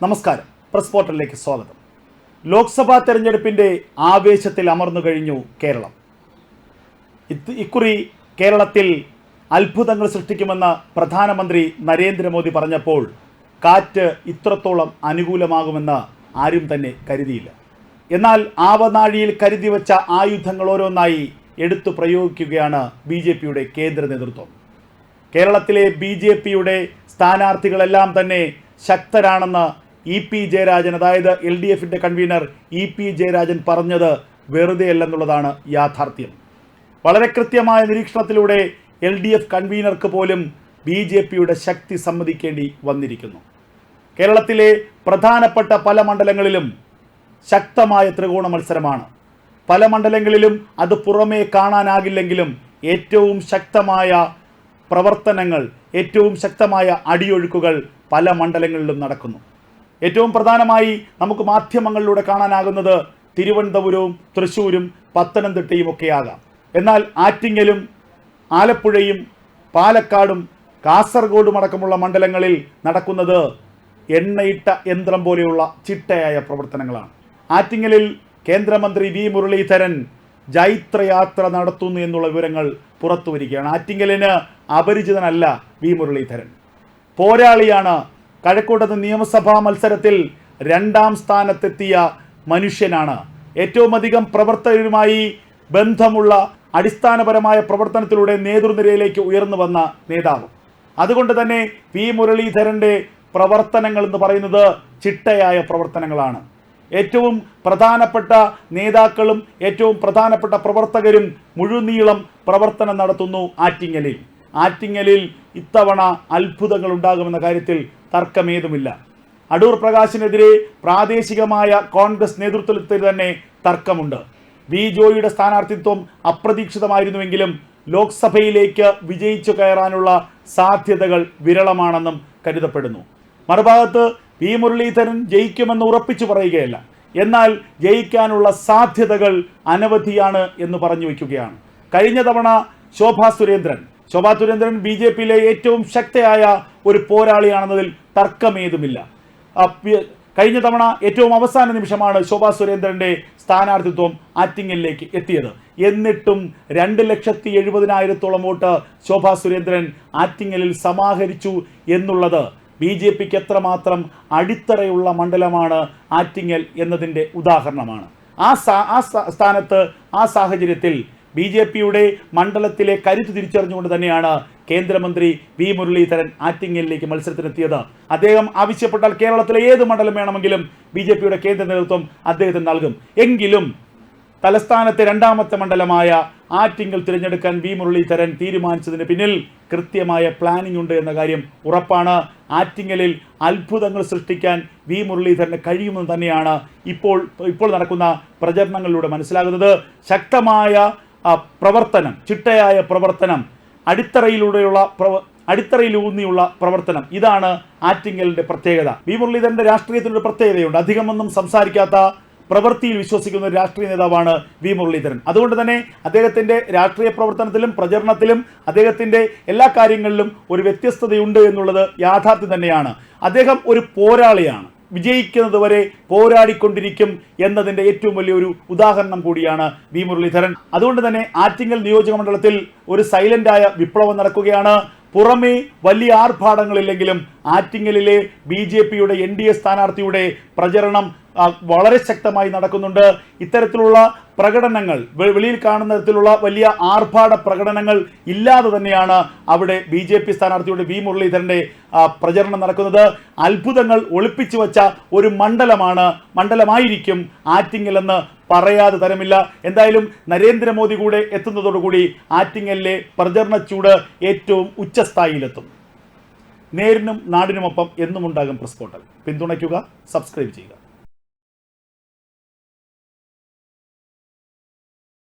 നമസ്കാരം. പ്രസ് പോർട്ടലിലേക്ക് സ്വാഗതം. ലോക്സഭാ തെരഞ്ഞെടുപ്പിന്റെ ആവേശത്തിൽ അമർന്നു കഴിഞ്ഞു കേരളം. ഇക്കുറി കേരളത്തിൽ അത്ഭുതങ്ങൾ സൃഷ്ടിക്കുമെന്ന് പ്രധാനമന്ത്രി നരേന്ദ്രമോദി പറഞ്ഞപ്പോൾ കാറ്റ് ഇത്രത്തോളം അനുകൂലമാകുമെന്ന് ആരും തന്നെ കരുതിയില്ല. എന്നാൽ ആവനാഴിയിൽ കരുതി വച്ച ആയുധങ്ങൾ ഓരോന്നായി എടുത്തു പ്രയോഗിക്കുകയാണ് ബി ജെ പിയുടെ കേന്ദ്ര നേതൃത്വം. കേരളത്തിലെ ബി ജെ പിയുടെ സ്ഥാനാർത്ഥികളെല്ലാം തന്നെ ശക്തരാണെന്ന് ഇ പി ജയരാജൻ അതായത് എൽ ഡി എഫിന്റെ കൺവീനർ ഇ പി ജയരാജൻ പറഞ്ഞത് വെറുതെയല്ലെന്നുള്ളതാണ് യാഥാർത്ഥ്യം. വളരെ കൃത്യമായ നിരീക്ഷണത്തിലൂടെ എൽ ഡി എഫ് കൺവീനർക്ക് പോലും ബി ജെ പിയുടെ ശക്തി സമ്മതിക്കേണ്ടി വന്നിരിക്കുന്നു. കേരളത്തിലെ പ്രധാനപ്പെട്ട പല മണ്ഡലങ്ങളിലും ശക്തമായ ത്രികോണ മത്സരമാണ്. പല മണ്ഡലങ്ങളിലും അത് പുറമേ കാണാനാകില്ലെങ്കിലും ഏറ്റവും ശക്തമായ പ്രവർത്തനങ്ങൾ ഏറ്റവും ശക്തമായ അടിയൊഴുക്കുകൾ പല മണ്ഡലങ്ങളിലും നടക്കുന്നു. ഏറ്റവും പ്രധാനമായി നമുക്ക് മാധ്യമങ്ങളിലൂടെ കാണാനാകുന്നത് തിരുവനന്തപുരവും തൃശ്ശൂരും പത്തനംതിട്ടയും ഒക്കെ ആകാം എന്നാൽ ആറ്റിങ്ങലും ആലപ്പുഴയും പാലക്കാടും കാസർഗോഡും അടക്കമുള്ള മണ്ഡലങ്ങളിൽ നടക്കുന്നത് എണ്ണയിട്ട യന്ത്രം പോലെയുള്ള ചിട്ടയായ പ്രവർത്തനങ്ങളാണ്. ആറ്റിങ്ങലിൽ കേന്ദ്രമന്ത്രി വി. മുരളീധരൻ ജൈത്രയാത്ര നടത്തുന്നു എന്നുള്ള വിവരങ്ങൾ പുറത്തു വരികയാണ് ആറ്റിങ്ങലിന് അപരിചിതനല്ല വി. മുരളീധരൻ. പോരാളിയാണ് കഴക്കൂട്ടത്ത് നിയമസഭാ മത്സരത്തിൽ രണ്ടാം സ്ഥാനത്തെത്തിയ മനുഷ്യനാണ്. ഏറ്റവും അധികം പ്രവർത്തകരുമായി ബന്ധമുള്ള അടിസ്ഥാനപരമായ പ്രവർത്തനത്തിലൂടെ നേതൃനിരയിലേക്ക് ഉയർന്നു വന്ന നേതാവ്. അതുകൊണ്ട് തന്നെ വി മുരളീധരന്റെ പ്രവർത്തനങ്ങൾ എന്ന് പറയുന്നത് ചിട്ടയായ പ്രവർത്തനങ്ങളാണ്. ഏറ്റവും പ്രധാനപ്പെട്ട നേതാക്കളും ഏറ്റവും പ്രധാനപ്പെട്ട പ്രവർത്തകരും മുഴുനീളം പ്രവർത്തനം നടത്തുന്നു ആറ്റിങ്ങലിൽ. ആറ്റിങ്ങലിൽ ഇത്തവണ അത്ഭുതങ്ങൾ ഉണ്ടാകുമെന്ന കാര്യത്തിൽ തർക്കമേതുമില്ല. അടൂർ പ്രകാശിനെതിരെ പ്രാദേശികമായ കോൺഗ്രസ് നേതൃത്വത്തിൽ തന്നെ തർക്കമുണ്ട്. വി ജോയിയുടെ സ്ഥാനാർത്ഥിത്വം അപ്രതീക്ഷിതമായിരുന്നുവെങ്കിലും ലോക്സഭയിലേക്ക് വിജയിച്ചു കയറാനുള്ള സാധ്യതകൾ വിരളമാണെന്നും കരുതപ്പെടുന്നു. മറുഭാഗത്ത് വി മുരളീധരൻ ജയിക്കുമെന്ന് ഉറപ്പിച്ചു പറയുകയല്ല. എന്നാൽ ജയിക്കാനുള്ള സാധ്യതകൾ അനവധിയാണ് എന്ന് പറഞ്ഞു വയ്ക്കുകയാണ്. കഴിഞ്ഞ തവണ ശോഭാ സുരേന്ദ്രൻ ശോഭാ സുരേന്ദ്രൻ ബി ജെ പിയിലെ ഏറ്റവും ശക്തയായ ഒരു പോരാളിയാണെന്നതിൽ തർക്കമേതുമില്ല. കഴിഞ്ഞ തവണ ഏറ്റവും അവസാന നിമിഷമാണ് ശോഭാ സുരേന്ദ്രന്റെ സ്ഥാനാർത്ഥിത്വം ആറ്റിങ്ങലിലേക്ക് എത്തിയത്. എന്നിട്ടും രണ്ട് ലക്ഷത്തി എഴുപതിനായിരത്തോളം വോട്ട് ശോഭാ സുരേന്ദ്രൻ ആറ്റിങ്ങലിൽ സമാഹരിച്ചു എന്നുള്ളത് ബി ജെ പിക്ക് എത്രമാത്രം അടിത്തറയുള്ള മണ്ഡലമാണ് ആറ്റിങ്ങൽ എന്നതിന്റെ ഉദാഹരണമാണ്. ആ ആ സ്ഥാ- സ്ഥാനത്ത് ആ സാഹചര്യത്തിൽ ബി ജെ പിയുടെ മണ്ഡലത്തിലെ കരുത്ത് തിരിച്ചറിഞ്ഞുകൊണ്ട് തന്നെയാണ് കേന്ദ്രമന്ത്രി വി മുരളീധരൻ ആറ്റിങ്ങലിലേക്ക് മത്സരത്തിനെത്തിയത്. അദ്ദേഹം ആവശ്യപ്പെട്ടാൽ കേരളത്തിലെ ഏത് മണ്ഡലം വേണമെങ്കിലും ബി ജെ പിയുടെ കേന്ദ്ര നേതൃത്വം അദ്ദേഹത്തിന് നൽകും. എങ്കിലും തലസ്ഥാനത്തെ രണ്ടാമത്തെ മണ്ഡലമായ ആറ്റിങ്ങൽ തിരഞ്ഞെടുക്കാൻ വി മുരളീധരൻ തീരുമാനിച്ചതിന് പിന്നിൽ കൃത്യമായ പ്ലാനിംഗ് ഉണ്ട് എന്ന കാര്യം ഉറപ്പാണ്. ആറ്റിങ്ങലിൽ അത്ഭുതങ്ങൾ സൃഷ്ടിക്കാൻ വി മുരളീധരന് കഴിയുമെന്ന് തന്നെയാണ് ഇപ്പോൾ ഇപ്പോൾ നടക്കുന്ന പ്രചരണങ്ങളിലൂടെ മനസ്സിലാകുന്നത്. ശക്തമായ പ്രവർത്തനം ചിട്ടയായ പ്രവർത്തനം അടിത്തറയിലൂടെയുള്ള പ്രവ അടിത്തറയിലൂന്നിയുള്ള പ്രവർത്തനം. ഇതാണ് ആറ്റിങ്ങലിന്റെ പ്രത്യേകത. വി മുരളീധരന്റെ രാഷ്ട്രീയത്തിനൊരു പ്രത്യേകതയുണ്ട്. അധികമൊന്നും സംസാരിക്കാത്ത പ്രവൃത്തിയിൽ വിശ്വസിക്കുന്ന ഒരു രാഷ്ട്രീയ നേതാവാണ് വി മുരളീധരൻ. അതുകൊണ്ട് തന്നെ അദ്ദേഹത്തിന്റെ രാഷ്ട്രീയ പ്രവർത്തനത്തിലും പ്രചരണത്തിലും അദ്ദേഹത്തിന്റെ എല്ലാ കാര്യങ്ങളിലും ഒരു വ്യത്യസ്തതയുണ്ട് എന്നുള്ളത് യാഥാർത്ഥ്യം തന്നെയാണ്. അദ്ദേഹം ഒരു പോരാളിയാണ്. വിജയിക്കുന്നത് വരെ പോരാടിക്കൊണ്ടിരിക്കും എന്നതിന്റെ ഏറ്റവും വലിയൊരു ഉദാഹരണം കൂടിയാണ് വി മുരളീധരൻ. അതുകൊണ്ട് തന്നെ ആറ്റിങ്ങൽ നിയോജക മണ്ഡലത്തിൽ ഒരു സൈലന്റായ വിപ്ലവം നടക്കുകയാണ്. പുറമേ വലിയ ആർഭാടങ്ങളില്ലെങ്കിലും ആറ്റിങ്ങലിലെ ബി ജെ പിയുടെ എൻ ഡി എ സ്ഥാനാർത്ഥിയുടെ പ്രചരണം വളരെ ശക്തമായി നടക്കുന്നുണ്ട്. ഇത്തരത്തിലുള്ള പ്രകടനങ്ങൾ വെളിയിൽ കാണുന്ന തരത്തിലുള്ള വലിയ ആർഭാട പ്രകടനങ്ങൾ ഇല്ലാതെ തന്നെയാണ് അവിടെ ബി ജെ പി സ്ഥാനാർത്ഥിയുടെ വി മുരളീധരന്റെ പ്രചരണം നടക്കുന്നത്. അത്ഭുതങ്ങൾ ഒളിപ്പിച്ചു വച്ച ഒരു മണ്ഡലമാണ് മണ്ഡലമായിരിക്കും ആറ്റിങ്ങലെന്ന് പറയാതെ തരമില്ല. എന്തായാലും നരേന്ദ്രമോദി കൂടെ എത്തുന്നതോടുകൂടി ആറ്റിങ്ങലിലെ പ്രചരണ ചൂട് ഏറ്റവും ഉച്ചസ്ഥായിയിലെത്തും. നേരിനും നാടിനുമൊപ്പം എന്നുമുണ്ടാകും പ്രസ് പോർട്ടൽ പിന്തുണയ്ക്കുക സബ്സ്ക്രൈബ് ചെയ്യുക.